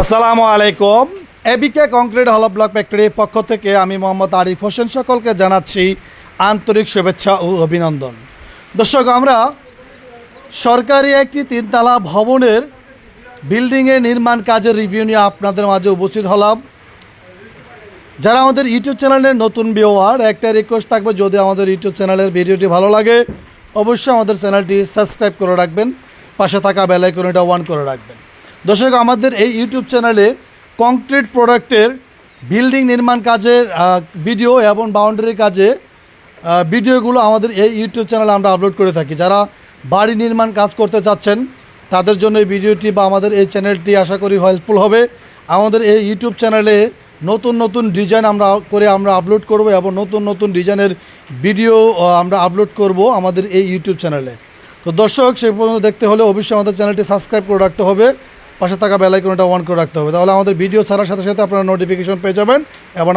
আসসালামু আলাইকুম। এবিকে কংক্রিট হল ব্লক ফ্যাক্টরির পক্ষ থেকে আমি মোহাম্মদ আরিফ হোসেন সকলকে জানাচ্ছি আন্তরিক শুভেচ্ছা ও অভিনন্দন। দর্শক, আমরা সরকারি একটি তিনতলা ভবনের বিল্ডিংয়ের নির্মাণ কাজের রিভিউ নিয়ে আপনাদের মাঝে উপস্থিত হলাম। যারা আমাদের ইউটিউব চ্যানেলের নতুন ভিওয়ার একটা রিকোয়েস্ট থাকবে, যদি আমাদের ইউটিউব চ্যানেলের ভিডিওটি ভালো লাগে, অবশ্যই আমাদের চ্যানেলটি সাবস্ক্রাইব করে রাখবেন। পাশে থাকা বেলাইকনটা ওয়ান করে রাখবেন। দর্শক, আমাদের এই ইউটিউব চ্যানেলে কংক্রিট প্রোডাক্টের বিল্ডিং নির্মাণ কাজের ভিডিও এবং বাউন্ডারি কাজে ভিডিওগুলো আমাদের এই ইউটিউব চ্যানেলে আমরা আপলোড করে থাকি। যারা বাড়ি নির্মাণ কাজ করতে চাচ্ছেন, তাদের জন্য এই ভিডিওটি বা আমাদের এই চ্যানেলটি আশা করি হেল্পফুল হবে। আমাদের এই ইউটিউব চ্যানেলে নতুন নতুন ডিজাইন আমরা করে আমরা আপলোড করব এবং নতুন নতুন ডিজাইনের ভিডিও আমরা আপলোড করব আমাদের এই ইউটিউব চ্যানেলে। তো দর্শক সেই পর্যন্ত দেখতে হলে অবশ্যই আমাদের চ্যানেলটি সাবস্ক্রাইব করে রাখতে হবে। পাশে থাকা বেলাইকনটা অন করে রাখতে হবে। তাহলে আমাদের ভিডিও ছাড়ার সাথে সাথে আপনারা নোটিফিকেশন পেয়ে যাবেন। এবং